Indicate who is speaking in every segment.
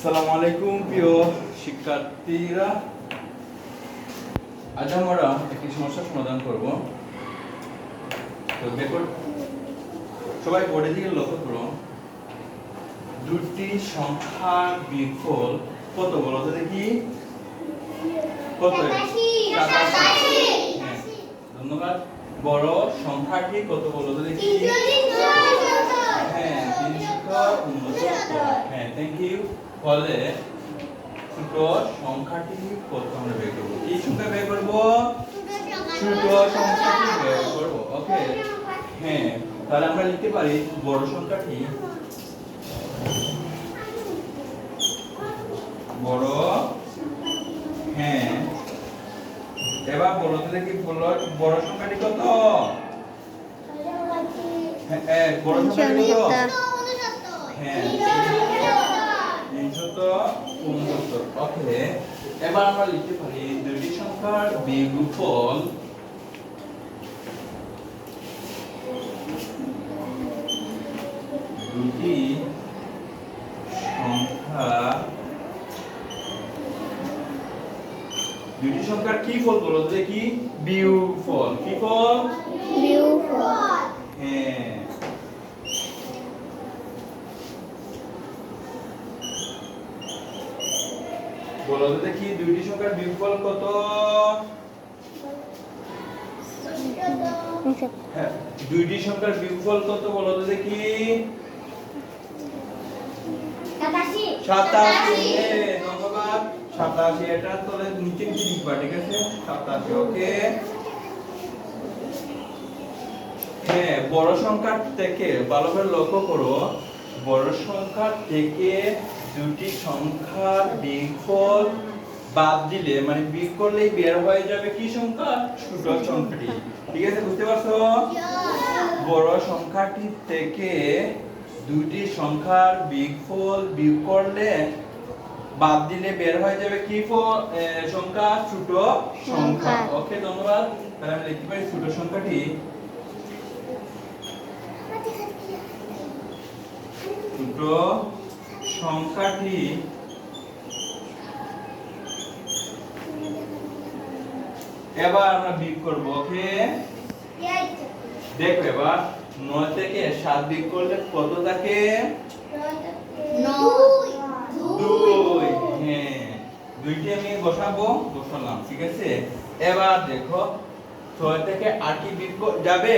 Speaker 1: আসসালামু আলাইকুম প্রিয় শিক্ষার্থীরা। আজ আমরা একটি সমস্যার সমাধান করব। তো দেখো সবাই বোর্ডের দিকে লক্ষ্য করো দুটি সংখ্যার বিফল কত বলো তো দেখি। কত। হ্যাঁ, ধন্যবাদ। বড় সংখ্যাটি কত বলো তো দেখি। হ্যাঁ থ্যাংক ইউ ফলে ছোট সংখ্যাটি কত আমরা বের করব। কি সংখ্যা বের করব? ছোট সংখ্যাটি বের করব ওকে হ্যাঁ তাহলে আমরা লিখতে পারি বড় সংখ্যাটি বড় হ্যাঁ। এবার তো দেখি বলো বড় সংখ্যাটি কত? হ্যাঁ, বড় সংখ্যাটি কত? হ্যাঁ। সংখ্যার সংখ্যা দুটি সংখ্যার কি ফল বলো? তো দেখি বিয়োগফল কি ফল হ্যাঁ বলো তো দেখি দুইটি সংখ্যার বিয়োগফল কত? হ্যাঁ দুইটি সংখ্যার বিয়োগফল কত বলো তো দেখি? সাতাশি। ধন্যবাদ। সাতাশি এটা তোলে নিচে নিচে লিখবা ঠিক আছে? সাতাশি ওকে। হ্যাঁ বড় সংখ্যা থেকে ভালো করে লক্ষ্য করো বড় সংখ্যা থেকে দুটি সংখ্যার বিয়োগফল বাদ দিলে মানে বিয়োগ করলেই বের হয়ে যাবে কি সংখ্যা? ছোট সংখ্যাটি। ঠিক আছে বুঝতে পারছ? বড় সংখ্যাটি থেকে দুটি সংখ্যার বিয়োগফল বিয়োগ করলে বাদ দিলে বের হয়ে যাবে কি ফল সংখ্যা? ছোট সংখ্যা।
Speaker 2: সংখ্যা।
Speaker 1: ওকে ধন্যবাদ। তাহলে আমি লিখতে পারি ছোট সংখ্যাটি ছোট সংখ্যাটি এবার আমরা বিয়োগ করব ওকে? দেখো এবার নয় থেকে সাত বিয়োগ করলে কত থাকে? দুই। হ্যাঁ দুইটি আমি বসাবো বসালাম ঠিক আছে? এবার দেখো ছয় থেকে আটটি বিয়োগ যাবে?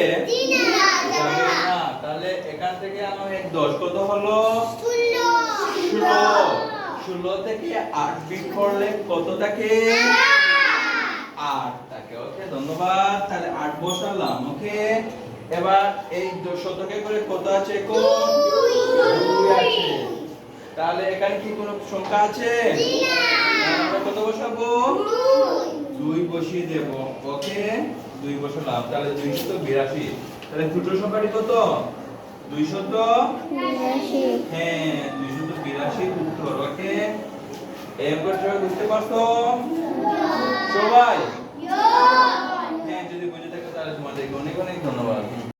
Speaker 1: যাবে না তাহলে এখান থেকে আমার এক দশ কত হলো? ষোলো থেকে আট বিয়োগ করলে কত থাকে আট থাকে ওকে ধন্যবাদ। তাহলে আট বসালাম ওকে এবার এই শতকে করে কত আছে দুই আছে। তাহলে এখানে কি কোনো সংখ্যা আছে? আমরা কত বসাবো? দুই বসিয়ে দেব ওকে দুই বসালাম তাহলে দুইশত বিরাশি। তাহলে ছোট সংখ্যাটি কত? দুইশত? হ্যাঁ দুইশত বিরাশি উত্তর ওকে? এরপর সবাই বুঝতে পারছ? সবাই? হ্যাঁ যদি বুঝে থাকো তাহলে তোমাদেরকে অনেক অনেক ধন্যবাদ।